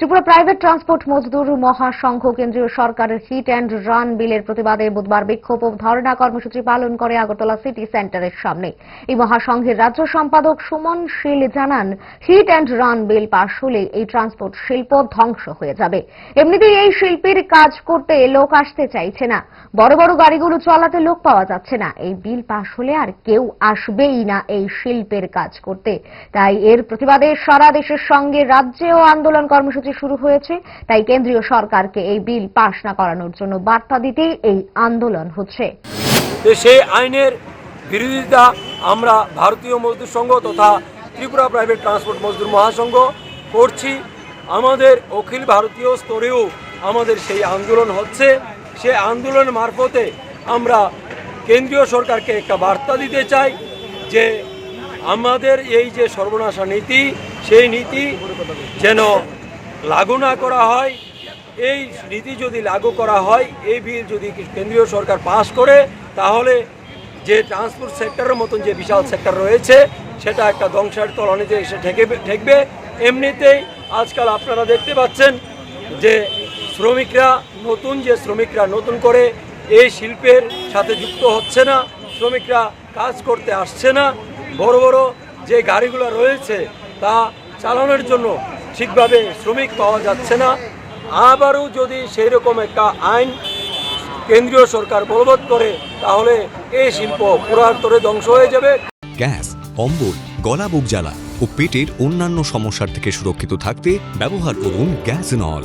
Tripura private transport মজদুর মহাসংঘ কেন্দ্রীয় সরকারের hit and run বিলের প্রতিবাদে বুধবার বিক্ষোভ ও ধর্ণা কর্মসূচি পালন করে আগরতলা সিটি সেন্টারের সামনে। এই মহাসংঘের রাজ্য সম্পাদক সুমন শীল জানান, হিট অ্যান্ড রান বিল পাশ হলে এই ট্রান্সপোর্ট শিল্প ধ্বংস হয়ে যাবে। এমনিতেই এই শিল্পীর কাজ করতে লোক আসতে চাইছে না। বড় বড় গাড়িগুলো চালাতে লোক পাওয়া যাচ্ছে না। এই বিল পাশ হলে আর কেউ আসবেই না এই শিল্পের কাজ করতে। তাই এর প্রতিবাদে সারা দেশের সঙ্গে রাজ্যেও আন্দোলন কর্মসূচি শুরু হয়েছে। তাই কেন্দ্রীয় সরকারকে এই বিল পাশ না করানোর জন্য বার্তা দিতেই এই আন্দোলন হচ্ছে। সেই আইনের বিরোধিতা আমরা ভারতীয় মজদুর সংঘ তথা ত্রিপুরা প্রাইভেট ট্রান্সপোর্ট মজদুর মহাসংঘ করছি। আমাদের অখিল ভারতীয় স্তরেও আমাদের সেই আন্দোলন হচ্ছে। সেই আন্দোলন মারফতে আমরা কেন্দ্রীয় সরকারকে একটা বার্তা দিতে চাই যে আমাদের এই যে সর্বনাশা নীতি, সেই নীতি যেন লাগু না করা হয়। এই নীতি যদি লাগু করা হয়, এই বিল যদি কেন্দ্রীয় সরকার পাশ করে, তাহলে যে ট্রান্সপোর্ট সেক্টরের মতন যে বিশাল সেক্টর রয়েছে, সেটা একটা ধ্বংসের তলানিতে এসে ঠেকবে ঠেকবে। এমনিতেই আজকাল আপনারা দেখতে পাচ্ছেন যে শ্রমিকরা, নতুন যে শ্রমিকরা নতুন করে এই শিল্পের সাথে যুক্ত হচ্ছে না, শ্রমিকরা কাজ করতে আসছে না, বড় বড় যে গাড়িগুলো রয়েছে তা চালানোর জন্য ঠিকভাবে শ্রমিক পাওয়া যাচ্ছে না। আবারও যদি সেই রকম একটা আইন কেন্দ্রীয় সরকার বলবৎ করে, তাহলে এই শিল্প পুরাতরে ধ্বংস হয়ে যাবে। গ্যাস, অম্বল, গলা বুক জ্বালা ও পেটের অন্যান্য সমস্যার থেকে সুরক্ষিত থাকতে ব্যবহার করুন গ্যাস নল।